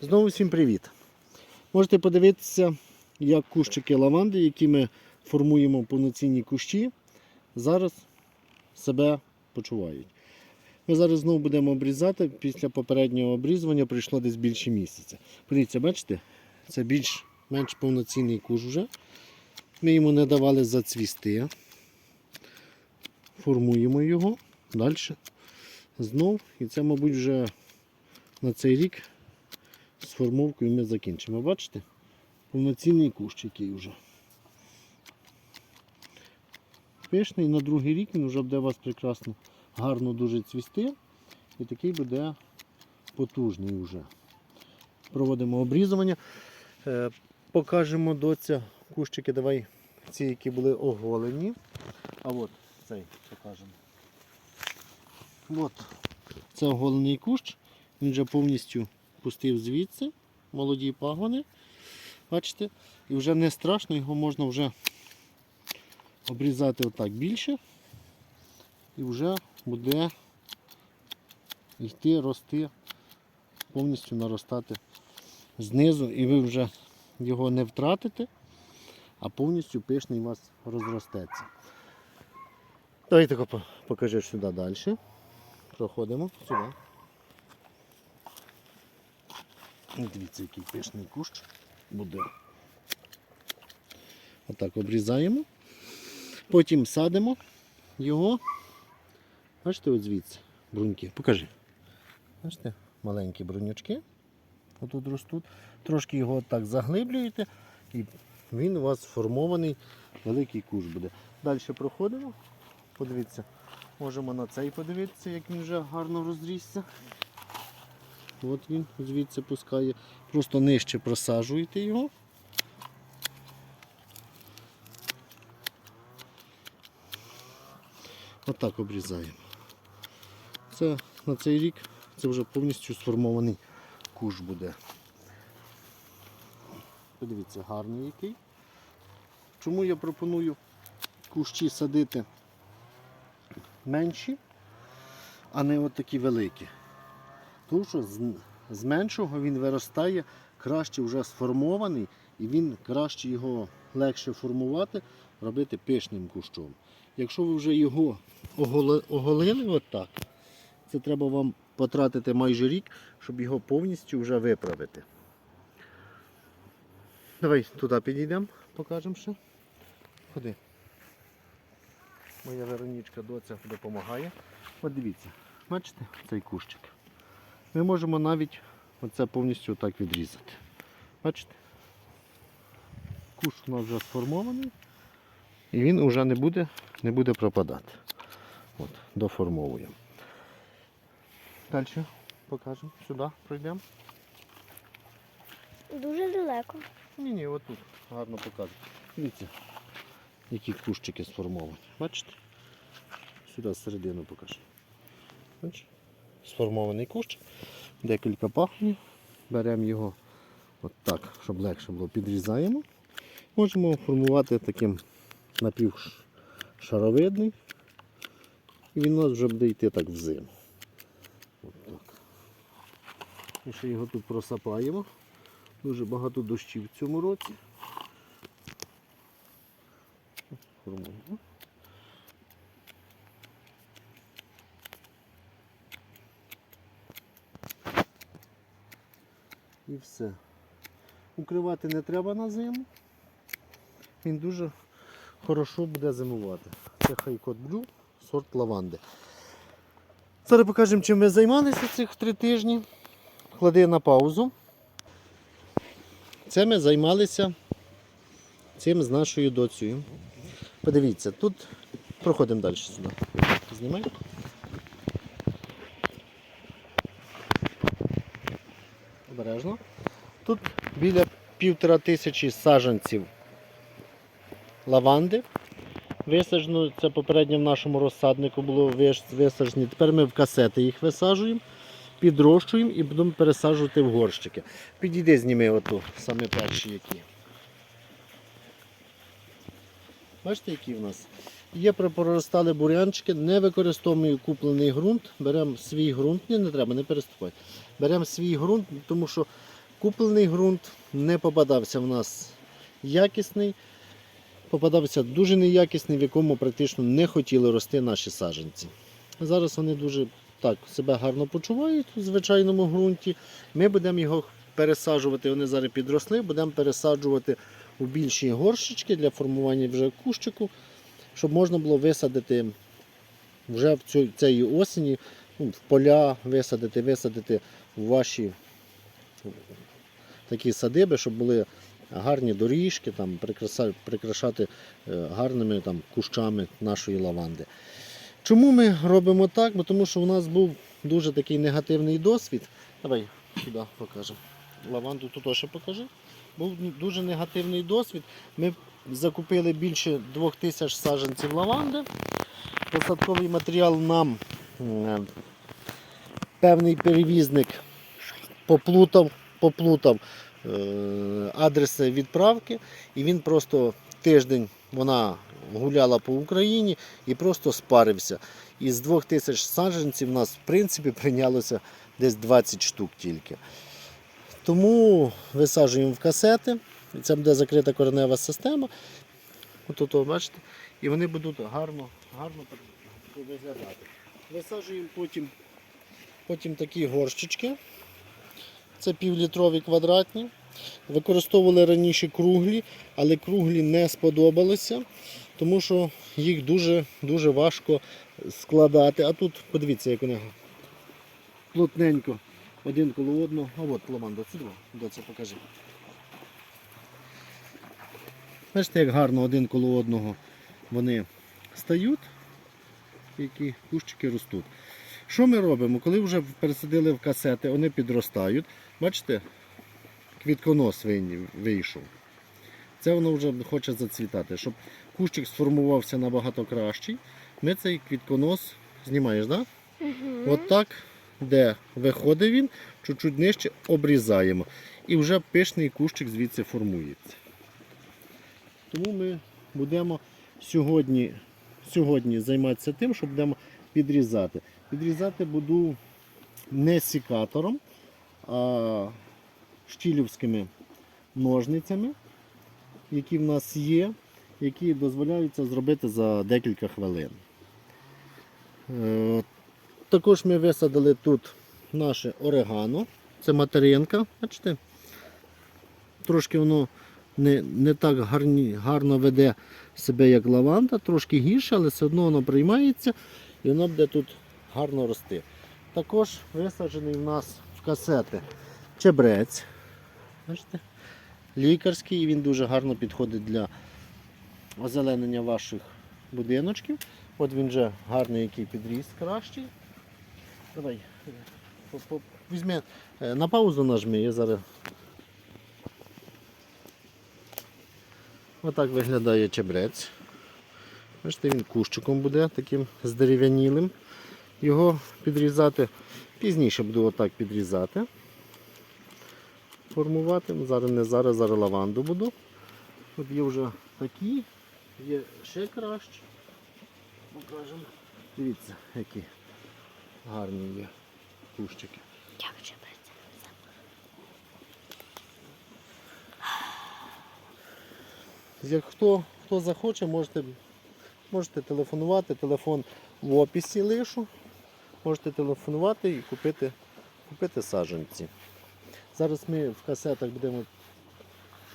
Знову всім привіт! Можете подивитися, як кущики лаванди, які ми формуємо повноцінні кущі, зараз себе почувають. Ми зараз знову будемо обрізати. Після попереднього обрізування пройшло десь більше місяця. Подивіться, бачите, це більш-менш повноцінний куш вже. Ми йому не давали зацвісти. Формуємо його далі. Знов. І це, мабуть, вже на цей рік з формовкою ми закінчимо. Бачите? Повноцінний кущ який вже. Пишний на другий рік він вже буде у вас прекрасно, гарно дуже цвісти. І такий буде потужний вже. Проводимо обрізування. Е, Покажемо доця кущики, давай ці, які були оголені. А от цей покажемо. От, це оголений кущ. Він вже повністю пустив звідси, молоді пагони. Бачите? І вже не страшно, його можна вже обрізати отак більше. І вже буде йти, рости, повністю наростати знизу. І ви вже його не втратите, а повністю пишний у вас розростеться. Давайте тако покажи сюди далі. Проходимо сюди. Дивіться, який пишний кущ буде. Отак обрізаємо. Потім садимо його. Бачите, от звідси бруньки. Покажи. Бачите, маленькі брунючки. Отут ростуть. Трошки його так заглиблюєте і він у вас сформований великий куш буде. Далі проходимо. Подивіться, можемо на цей подивитися, як він вже гарно розрісся. От він звідси пускає. Просто нижче просаджуєте його. Отак обрізаємо. Це на цей рік це вже повністю сформований куш буде. Подивіться, гарний який. Чому я пропоную кущі садити менші, а не от такі великі? Тому що з, меншого він виростає краще вже сформований і він краще його легше формувати, робити пишним кущом. Якщо ви вже його оголи- оголили отак, це треба вам потратити майже рік, щоб його повністю вже виправити. Давай туди підійдемо, покажемо ще. Ходи. Моя Веронічка доця допомагає. От дивіться, бачите цей кущик. Ми можемо навіть оце повністю так відрізати. Бачите? Куш у нас вже сформований і він вже не буде, не буде пропадати. От, доформовуємо. Далі покажемо. Сюди пройдемо. Дуже далеко. Ні, ні, отут гарно показує. Дивіться, які кущики сформовані. Бачите? Сюди середину покажу. Бачите? Сформований кущ, декілька пахнів. Беремо його от щоб легше було, підрізаємо. Можемо формувати таким напівшаровидний. І він у нас вже буде йти так в зиму. От так. І ще його тут просапаємо. Дуже багато дощів в цьому році. Формуємо. І все. Укривати не треба на зиму. Він дуже хорошо буде зимувати. Це хайкот блю, сорт лаванди. Зараз покажемо, чим ми займалися цих три тижні. Клади на паузу. Це ми займалися цим з нашою доцею. Подивіться, тут проходимо далі сюди. Знімай. Обережно. Біля півтора тисячі саджанців лаванди. Висаджено, це попередньо в нашому розсаднику було вис- висаджені. Тепер ми в касети їх висаджуємо, підрощуємо і будемо пересаджувати в горщики. Підійди, зніми оту, саме перші які. Бачите, які в нас? Є проростали бурянчики, не використовуємо куплений ґрунт, беремо свій ґрунт, ні, не треба, не переступай. Беремо свій ґрунт, тому що куплений ґрунт, не попадався в нас якісний, попадався дуже неякісний, в якому практично не хотіли рости наші саджанці. Зараз вони дуже так себе гарно почувають у звичайному ґрунті. Ми будемо його пересаджувати, вони зараз підросли, будемо пересаджувати у більші горщички для формування вже кущику, щоб можна було висадити вже в цієї осені ну, в поля висадити, висадити в ваші такі садиби, щоб були гарні доріжки, там, прикрашати е, гарними там, кущами нашої лаванди. Чому ми робимо так? Бо тому що у нас був дуже такий негативний досвід. Давай сюди покажемо. Лаванду тут теж покажи. Був дуже негативний досвід. Ми закупили більше 2000 саджанців лаванди. Посадковий матеріал нам е, певний перевізник поплутав, поплутав е, адреси відправки, і він просто тиждень вона гуляла по Україні і просто спарився. Із 2000 саджанців нас в принципі прийнялося десь 20 штук тільки. Тому висаджуємо в касети. Це буде закрита коренева система. От ото, бачите, і вони будуть гарно, гарно виглядати. Висаджуємо потім, потім такі горщички. Це півлітрові квадратні. Використовували раніше круглі, але круглі не сподобалися, тому що їх дуже, дуже важко складати. А тут подивіться, як вони плотненько один коло одного. А от сюди, до це покажи. Бачите, як гарно один коло одного вони стають, які кущики ростуть. Що ми робимо? Коли вже пересадили в касети, вони підростають. Бачите, квітконос вийшов. Це воно вже хоче зацвітати. Щоб кущик сформувався набагато кращий, ми цей квітконос знімаєш, так? Да? От так, де виходить він, чуть-чуть нижче обрізаємо. І вже пишний кущик звідси формується. Тому ми будемо сьогодні, сьогодні займатися тим, що будемо підрізати. Підрізати буду не сікатором, а штілівськими ножницями, які в нас є, які дозволяються зробити за декілька хвилин. Е, Також ми висадили тут наше орегано. Це материнка, бачите? Трошки воно не, не так гарні, гарно веде себе, як лаванда, трошки гірше, але все одно воно приймається і воно буде тут гарно рости. Також висаджений в нас в касети чебрець. Бачите? Лікарський, і він дуже гарно підходить для озеленення ваших будиночків. От він вже гарний який підріс кращий. Давай, е, візьми, е, на паузу нажми, я зараз. Отак виглядає чебрець. Бачите, він кущиком буде таким здерев'янілим. Його підрізати пізніше буду отак підрізати. Формувати. Ну, Зараз не зараз, зараз лаванду буду. От є вже такі, є ще краще. Покажемо. Дивіться, які гарні є кущики. Як же брати? Як хто, хто захоче, можете, можете телефонувати. Телефон в описі лишу. Можете телефонувати і купити, купити саджанці. Зараз ми в касетах будемо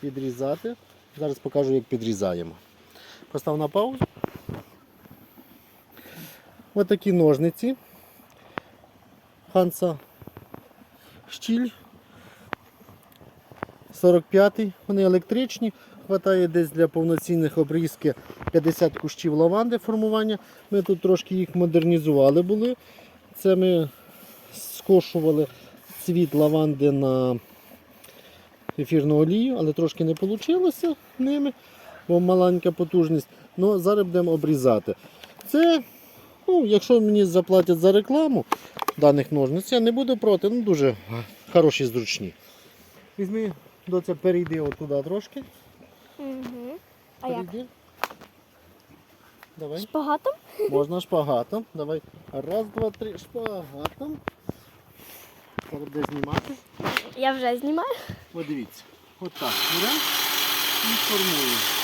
підрізати. Зараз покажу, як підрізаємо. Постав на паузу. Ось такі ножниці. Ханса Штіль 45-й, вони електричні, хватає десь для повноцінних обрізки 50 кущів лаванди формування. Ми тут трошки їх модернізували були. Це ми скошували цвіт лаванди на ефірну олію, але трошки не вийшло ними, бо маленька потужність. Ну, зараз будемо обрізати. Це, ну, якщо мені заплатять за рекламу даних ножниць, я не буду проти, ну дуже хороші, зручні. Візьми, доця, перейди отуди трошки. Угу. А як? Давай. Шпагатом? Можна шпагатом. Давай. Раз, два, три, шпагатом. Зараз буде знімати. Я вже знімаю. Подивіться. Отак. от так беремо і формуємо.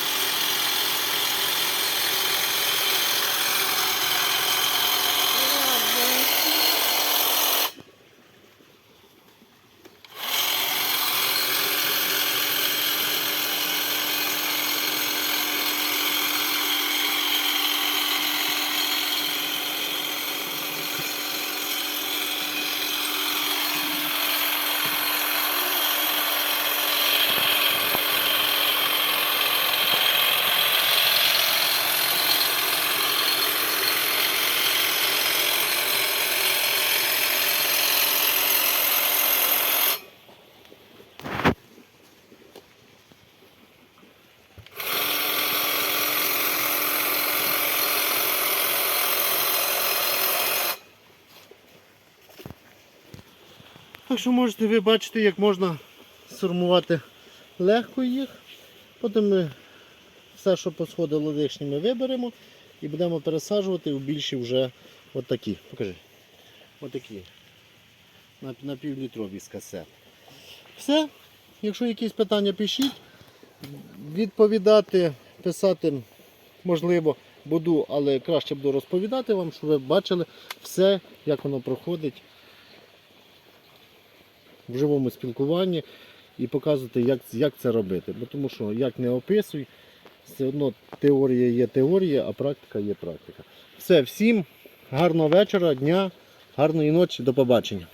Так що можете ви бачити, як можна сформувати легко їх. Потім ми все, що посходило лишнє, ми виберемо і будемо пересаджувати в більші вже отакі. Покажи. Отакі. На, на півлітрові з касет. Все. Якщо якісь питання пишіть, відповідати, писати можливо буду, але краще буду розповідати вам, щоб ви бачили все, як воно проходить в живому спілкуванні і показувати, як, як це робити. Бо тому що як не описуй, все одно теорія є теорія, а практика є практика. Все, всім гарного вечора, дня, гарної ночі, до побачення.